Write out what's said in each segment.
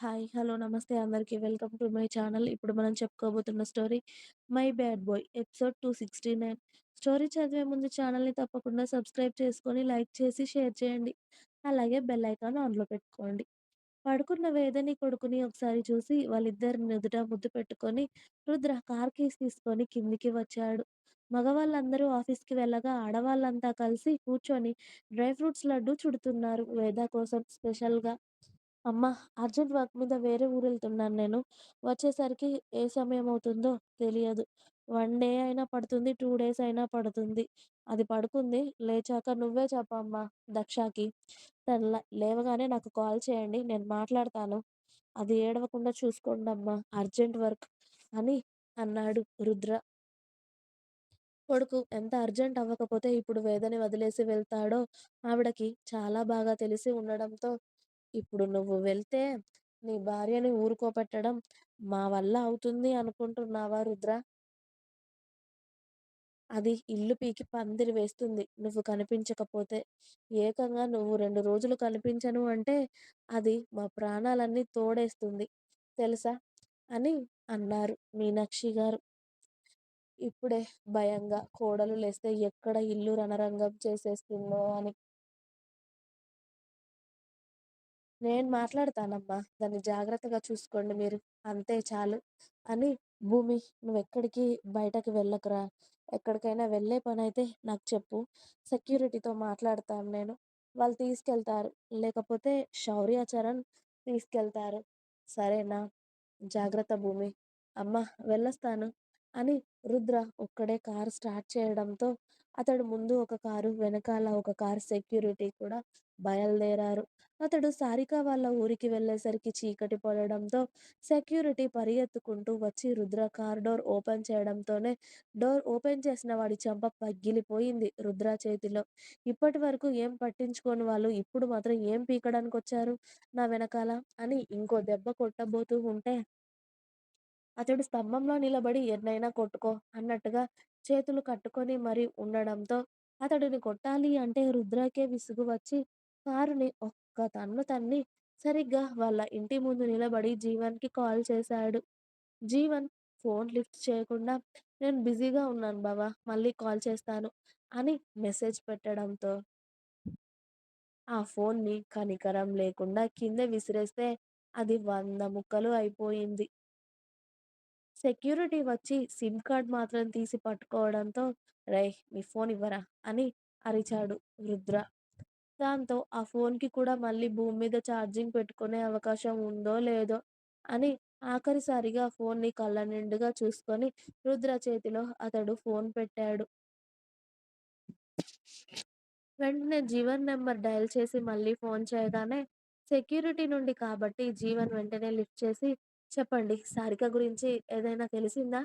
Hi. Hello. నమస్తే అందరికి. Welcome to my channel. ఇప్పుడు మనం చెప్పుకోబోతున్న story 'my bad boy' episode 269. Story చదివే ముందు ఛానల్‌ని తప్పకుండా సబ్స్క్రైబ్ చేసుకొని, లైక్ చేసి, షేర్ చేయండి. అలాగే బెల్ ఐకాన్ ఆన్‌లో పెట్టుకోండి. పడుకున్న వేదని, కొడుకుని ఒకసారి చూసి వాళ్ళిద్దరిని నుదుట ముద్దు పెట్టుకొని రుద్ర కార్ కీస్ తీసుకొని కిందికి వచ్చాడు. మగవాళ్ళందరూ ఆఫీస్‌కి వెళ్ళగా ఆడవాళ్ళంతా కలిసి కూర్చొని డ్రై ఫ్రూట్స్ లడ్డు చుడుతున్నారు వేద కోసం స్పెషల్‌గా. అమ్మా! అర్జెంట్ వర్క్ మీద వేరే ఊరెళ్తున్నాను నేను. వచ్చేసరికి ఏ సమయమవుతుందో తెలియదు. 1 డే అయినా పడుతుంది. 2 డేస్ అయినా పడుతుంది. అది పడుకుంది. లేచాక నువ్వే చెప్పమ్మా దక్షకి. తను ల లేవగానే నాకు కాల్ చేయండి. నేను మాట్లాడతాను. అది ఏడవకుండా చూసుకోండమ్మా. అర్జెంట్ వర్క్ అని అన్నాడు రుద్ర. కొడుకు ఎంత అర్జెంట్ అవ్వకపోతే ఇప్పుడు వేదని వదిలేసి వెళ్తాడో ఆవిడకి చాలా బాగా తెలిసి ఉండడంతో, ఇప్పుడు నువ్వు వెళ్తే నీ భార్యని ఊరుకోపెట్టడం మా వల్ల అవుతుంది అనుకుంటున్నావా రుద్ర? అది ఇల్లు పీకి పందిరి వేస్తుంది నువ్వు కనిపించకపోతే. ఏకంగా నువ్వు రెండు రోజులు కనిపించను అంటే అది మా ప్రాణాలన్నీ తోడేస్తుంది తెలుసా? అని అన్నారు మీనాక్షి గారు. ఇప్పుడే భయంగా కోడలు లేస్తే ఎక్కడ ఇల్లు రణరంగం చేసేస్తుందో అని. నేను మాట్లాడతానమ్మా. దాన్ని జాగ్రత్తగా చూసుకోండి మీరు. అంతే చాలు. అని భూమి నువ్వు ఎక్కడికి బయటకు వెళ్ళకురా. ఎక్కడికైనా వెళ్ళే పని అయితే నాకు చెప్పు. సెక్యూరిటీతో మాట్లాడతాను నేను. వాళ్ళు తీసుకెళ్తారు. లేకపోతే శౌర్య, చరణ్ తీసుకెళ్తారు. సరేనా? జాగ్రత్త భూమి. అమ్మా! వెళ్ళొస్తాను. అని రుద్ర ఒక్కడే కారు స్టార్ట్ చేయడంతో అతడు ముందు ఒక కారు, వెనకాల ఒక కారు సెక్యూరిటీ కూడా బయలుదేరారు. అతడు సారిక వాళ్ళ ఊరికి వెళ్ళేసరికి చీకటి పడడంతో సెక్యూరిటీ పరిగెత్తుకుంటూ వచ్చి రుద్ర కార్ డోర్ ఓపెన్ చేయడంతోనే డోర్ ఓపెన్ చేసిన వాడి చెంప పగిలిపోయింది రుద్ర చేతిలో. ఇప్పటి వరకు ఏం పట్టించుకోని వాళ్ళు ఇప్పుడు మాత్రం ఏం పీకడానికి వచ్చారు నా వెనకాల? అని ఇంకో దెబ్బ కొట్టబోతూ ఉంటే అతడు స్తంభంలో నిలబడి ఎన్నైనా కొట్టుకో అన్నట్టుగా చేతులు కట్టుకొని మరీ ఉండడంతో అతడిని కొట్టాలి అంటే రుద్రకే విసుగు వచ్చి కారుని ఒక్క తన్ను తన్ని సరిగ్గా వాళ్ళ ఇంటి ముందు నిలబడి జీవన్‌కి కాల్ చేశాడు. జీవన్ ఫోన్ లిఫ్ట్ చేయకుండా నేను బిజీగా ఉన్నాను బావ. మళ్ళీ కాల్ చేస్తాను అని మెసేజ్ పెట్టడంతో ఆ ఫోన్‌ని కనికరం లేకుండా కింద విసిరేస్తే అది వంద ముక్కలు అయిపోయింది. సెక్యూరిటీ వచ్చి సిమ్ కార్డ్ మాత్రం తీసి పట్టుకోవడంతో రేయ్! నీ ఫోన్ ఇవ్వరా? అని అరిచాడు రుద్ర. దాంతో ఆ ఫోన్‌కి కూడా మళ్ళీ భూమి మీద ఛార్జింగ్ పెట్టుకునే అవకాశం ఉందో లేదో అని ఆఖరిసారిగా ఫోన్‌ని కళ్ళ నిండుగా చూసుకొని రుద్ర చేతిలో అతడు ఫోన్ పెట్టాడు. వెంటనే జీవన్ నెంబర్ డయల్ చేసి మళ్ళీ ఫోన్ చేయగానే సెక్యూరిటీ నుండి కాబట్టి జీవన్ వెంటనే లిఫ్ట్ చేసి చెప్పండి సారిక గురించి ఏదైనా తెలిసిందా?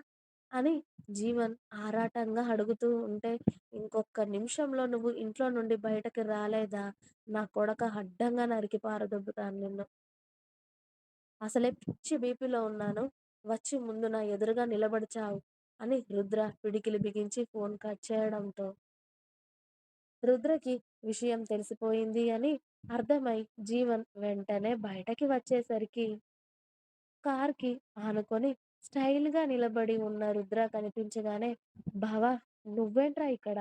అని జీవన్ ఆరాటంగా అడుగుతూ ఉంటే ఇంకొక్క నిమిషంలో నువ్వు ఇంట్లో నుండి బయటకి రాలేదా నా కొడకా అడ్డంగా నరికి పారదొబ్బుతాను నిన్ను. అసలే పిచ్చి బీపీలో ఉన్నాను. వచ్చి ముందు నా ఎదురుగా నిలబడి చావు అని రుద్ర పిడికిలి బిగించి ఫోన్ కట్ చేయడంతో రుద్రకి విషయం తెలిసిపోయింది అని అర్థమై జీవన్ వెంటనే బయటకి వచ్చేసరికి కార్‌కి ఆనుకొని స్టైల్‌గా నిలబడి ఉన్న రుద్ర కనిపించగానే బావ నువ్వేంట్రా ఇక్కడ?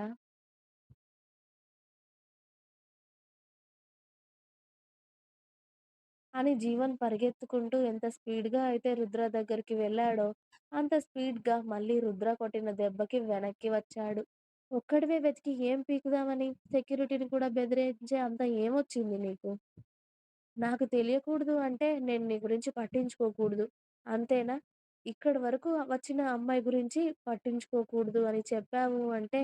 అని జీవన్ పరిగెత్తుకుంటూ ఎంత స్పీడ్‌గా అయితే రుద్ర దగ్గరికి వెళ్ళాడో అంత స్పీడ్‌గా మళ్ళీ రుద్ర కొట్టిన దెబ్బకి వెనక్కి వచ్చాడు. ఒక్కడివే వెతికి ఏం పీకుదామని సెక్యూరిటీని కూడా బెదిరించే అంత ఏమొచ్చింది నీకు? నాకు తెలియకూడదు అంటే నేను నీ గురించి పట్టించుకోకూడదు. అంతేనా? ఇక్కడి వరకు వచ్చిన అమ్మాయి గురించి పట్టించుకోకూడదు అని చెప్పావు అంటే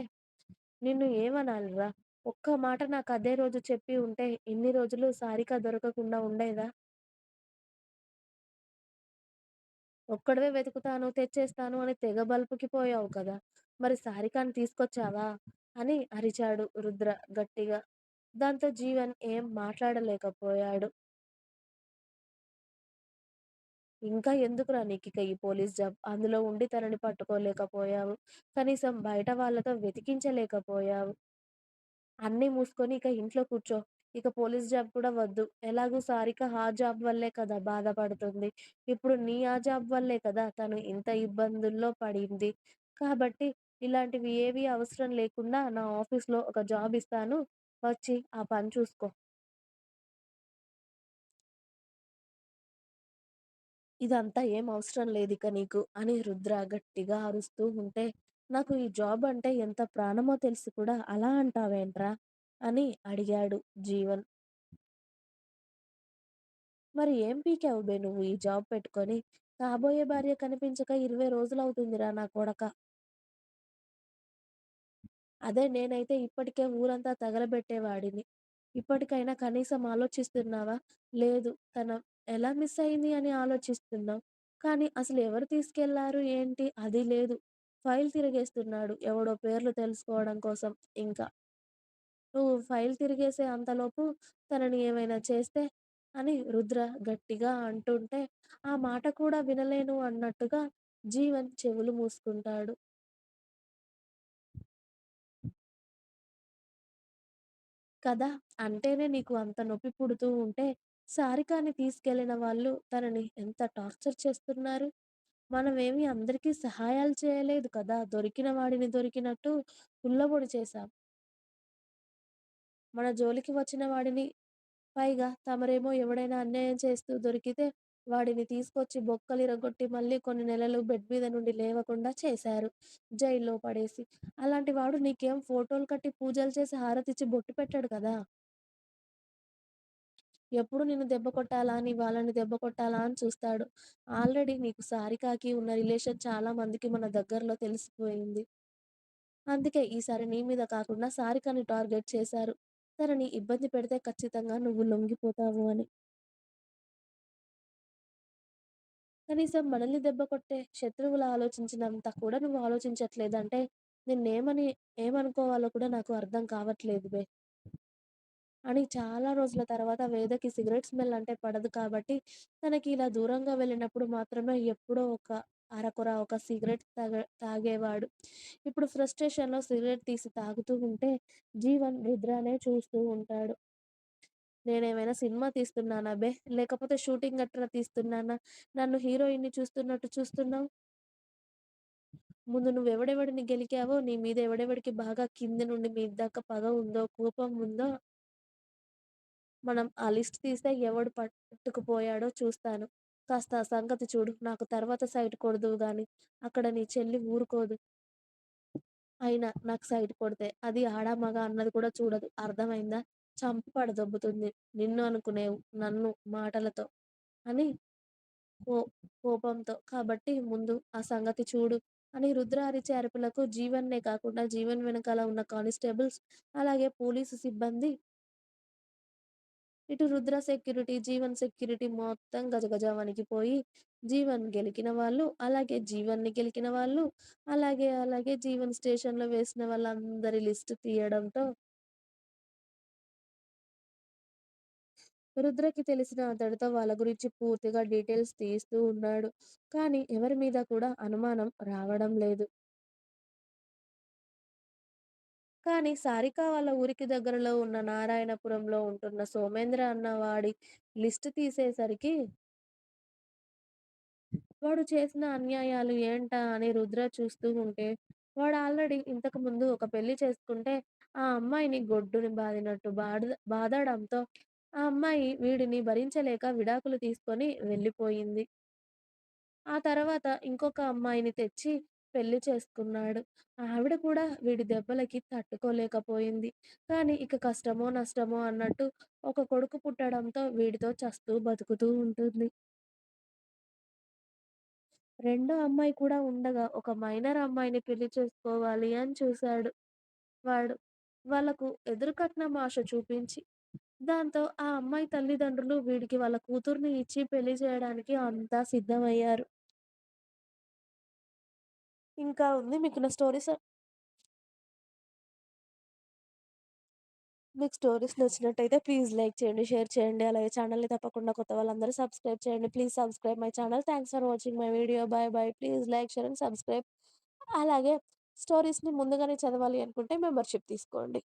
నిన్ను ఏమనాలిరా? ఒక్క మాట నాకు అదే రోజు చెప్పి ఉంటే ఇన్ని రోజులు సారిక దొరకకుండా ఉండేదా? ఒక్కడివే వెతుకుతాను, తెచ్చేస్తాను అని తెగ బలుపుకి పోయావు కదా! మరి సారికని తీసుకొచ్చావా? అని అరిచాడు రుద్ర గట్టిగా. దాంతో జీవన్ ఏం మాట్లాడలేకపోయాడు. ఇంకా ఎందుకురా నీకిక ఈ పోలీస్ జాబ్? అందులో ఉండి తనని పట్టుకోలేకపోయావు. కనీసం బయట వాళ్ళతో వెతికించలేకపోయావు. అన్నీ మూసుకొని ఇక ఇంట్లో కూర్చో. ఇక పోలీస్ జాబ్ కూడా వద్దు. ఎలాగో సారిక ఆ జాబ్ వల్లే కదా బాధపడుతుంది. ఇప్పుడు నీ ఆ జాబ్ వల్లే కదా తను ఇంత ఇబ్బందుల్లో పడింది. కాబట్టి ఇలాంటివి ఏవి అవసరం లేకుండా నా ఆఫీస్‌లో ఒక జాబ్ ఇస్తాను. వచ్చి ఆ పని చూసుకో. ఇదంతా ఏం అవసరం లేదిక నీకు అని రుద్ర గట్టిగా అరుస్తూ ఉంటే, నాకు ఈ జాబ్ అంటే ఎంత ప్రాణమో తెలిసి కూడా అలా అంటావేంట్రా? అని అడిగాడు జీవన్. మరి ఏం పీకావు బే నువ్వు ఈ జాబ్ పెట్టుకొని? కాబోయే భార్య కనిపించక ఇరవై రోజులు అవుతుందిరా నా కొడక అదే నేనైతే ఇప్పటికే ఊరంతా తగలబెట్టేవాడిని. ఇప్పటికైనా కనీసం ఆలోచిస్తున్నావా? లేదు. తన ఎలా మిస్ అయింది అని ఆలోచిస్తున్నావు. కానీ అసలు ఎవరు తీసుకెళ్ళారు ఏంటి? అది లేదు. ఫైల్ తిరగేస్తున్నాడు ఎవడో పేర్లు తెలుసుకోవడం కోసం ఇంకా. నువ్వు ఫైల్ తిరిగేసే అంతలోపు తనని ఏమైనా చేస్తే అని రుద్ర గట్టిగా అంటుంటే, ఆ మాట కూడా వినలేను అన్నట్టుగా జీవన్ చెవులు మూసుకుంటాడు. కదా! అంటేనే నీకు అంత నొప్పి పుడుతూ ఉంటే, సారికాని తీసుకెళ్ళిన వాళ్ళు తనని ఎంత టార్చర్ చేస్తున్నారు. మనమేమి అందరికీ సహాయాలు చేయలేదు కదా! దొరికిన వాడిని దొరికినట్టు ఉల్లబొడి చేశాం. మన జోలికి వచ్చిన వాడిని పైగా తమరేమో ఎవడైనా అన్యాయం చేస్తూ దొరికితే, వాడిని తీసుకొచ్చి బొక్కలు ఇరగొట్టి మళ్ళీ కొన్ని నెలలు బెడ్ మీద నుండి లేవకుండా చేశారు. జైల్లో పడేసి. అలాంటి వాడు నీకేం ఫోటోలు కట్టి పూజలు చేసి హారతిచ్చి బొట్టు పెట్టడు కదా! ఎప్పుడు నిన్ను దెబ్బ కొట్టాలా? నీ వాళ్ళని దెబ్బ కొట్టాలా అని చూస్తాడు. ఆల్రెడీ నీకు సారికాకి ఉన్న రిలేషన్ చాలా మందికి మన దగ్గరలో తెలిసిపోయింది. అందుకే ఈసారి నీ మీద కాకుండా సారికని టార్గెట్ చేశారు. తనని ఇబ్బంది పెడితే ఖచ్చితంగా నువ్వు లొంగిపోతావు అని. కనీసం మనల్ని దెబ్బ కొట్టే శత్రువులు ఆలోచించినంత కూడా నువ్వు ఆలోచించట్లేదు అంటే నిన్నేమని ఏమనుకోవాలో కూడా నాకు అర్థం కావట్లేదు బే. అని చాలా రోజుల తర్వాత వేదకి సిగరెట్ స్మెల్ అంటే పడదు కాబట్టి, తనకి ఇలా దూరంగా వెళ్ళినప్పుడు మాత్రమే ఎప్పుడో ఒక అరకొర ఒక సిగరెట్ తాగ తాగేవాడు. ఇప్పుడు ఫ్రస్ట్రేషన్‌లో సిగరెట్ తీసి తాగుతూ ఉంటే, జీవన్ నిద్రనే చూస్తూ ఉంటాడు. నేనేమైనా సినిమా తీస్తున్నానా బే! లేకపోతే షూటింగ్ గట్రా తీస్తున్నానా? నన్ను హీరోయిన్‌ని చూస్తున్నట్టు చూస్తున్నావు? ముందు నువ్వు ఎవడెవడిని గెలికావో, నీ మీద ఎవడెవడికి బాగా కింది నుండి మీ దాకా పగ ఉందో, కోపం ఉందో మనం ఆ లిస్ట్ తీస్తే ఎవడు పట్టుకుపోయాడో చూస్తాను. కాస్త ఆ సంగతి చూడు. నాకు తర్వాత సైట్ కొడదు కానీ అక్కడ నీ చెల్లి ఊరుకోదు. అయినా నాకు సైట్ కొడితే అది ఆడా, మగ అన్నది కూడా చూడదు. అర్థమైందా? చంపి పడదొబ్బుతుంది. నిన్ను అనుకునేవు నన్ను మాటలతో అని కో కోపంతో. కాబట్టి ముందు ఆ సంగతి చూడు అని రుద్ర అరిచే అరుపులకు జీవన్‌నే కాకుండా జీవన్ వెనకాల ఉన్న కానిస్టేబుల్స్, అలాగే పోలీసు సిబ్బంది ఇటు రుద్ర సెక్యూరిటీ, జీవన్ సెక్యూరిటీ మొత్తం గజగజ వణికిపోయి, జీవన్ గెలికిన వాళ్ళు, అలాగే జీవన్‌ని గెలికిన వాళ్ళు, అలాగే అలాగే జీవన్ స్టేషన్‌లో వేసిన వాళ్ళందరి లిస్ట్ తీయడంతో రుద్రకి తెలిసిన అతడితో వాళ్ళ గురించి పూర్తిగా డీటెయిల్స్ తీస్తూ ఉన్నాడు. కానీ ఎవరి మీద కూడా అనుమానం రావడం లేదు. కానీ సారిక వాళ్ళ ఊరికి దగ్గరలో ఉన్న నారాయణపురంలో ఉంటున్న సోమేంద్ర అన్న వాడి లిస్ట్ తీసేసరికి వాడు చేసిన అన్యాయాలు ఏంటా అని రుద్ర చూస్తూ ఉంటే, వాడు ఆల్రెడీ ఇంతకు ముందు ఒక పెళ్ళి చేసుకుంటే, ఆ అమ్మాయిని గొడ్డుని బాదినట్టు బాధ బాధడంతో ఆ అమ్మాయి వీడిని భరించలేక విడాకులు తీసుకొని వెళ్ళిపోయింది. ఆ తర్వాత ఇంకొక అమ్మాయిని తెచ్చి పెళ్ళి చేసుకున్నాడు. ఆవిడ కూడా వీడి దెబ్బలకి తట్టుకోలేకపోయింది. కానీ ఇక కష్టమో, నష్టమో అన్నట్టు ఒక కొడుకు పుట్టడంతో వీడితో చస్తూ బతుకుతూ ఉంటుంది. రెండో అమ్మాయి కూడా ఉండగా ఒక మైనర్ అమ్మాయిని పెళ్ళి చేసుకోవాలి అని చూశాడు వాడు. వాళ్ళకు ఎదురుకట్నం ఆశ చూపించి. దాంతో ఆ అమ్మాయి తల్లిదండ్రులు వీడికి వాళ్ళ కూతుర్ని ఇచ్చి పెళ్ళి చేయడానికి అంతా సిద్ధమయ్యారు. ఇంకా ఉంది మీకు నా స్టోరీస్ మీకు స్టోరీస్ నచ్చినట్టయితే ప్లీజ్ లైక్ చేయండి, షేర్ చేయండి. అలాగే ఛానల్‌ని తప్పకుండా కొత్త వాళ్ళందరూ సబ్స్క్రైబ్ చేయండి. Please subscribe my channel. Thanks for watching my video. Bye bye please like, share and subscribe. అలాగే స్టోరీస్‌ని ముందుగానే చదవాలి అనుకుంటే మెంబర్‌షిప్ తీసుకోండి.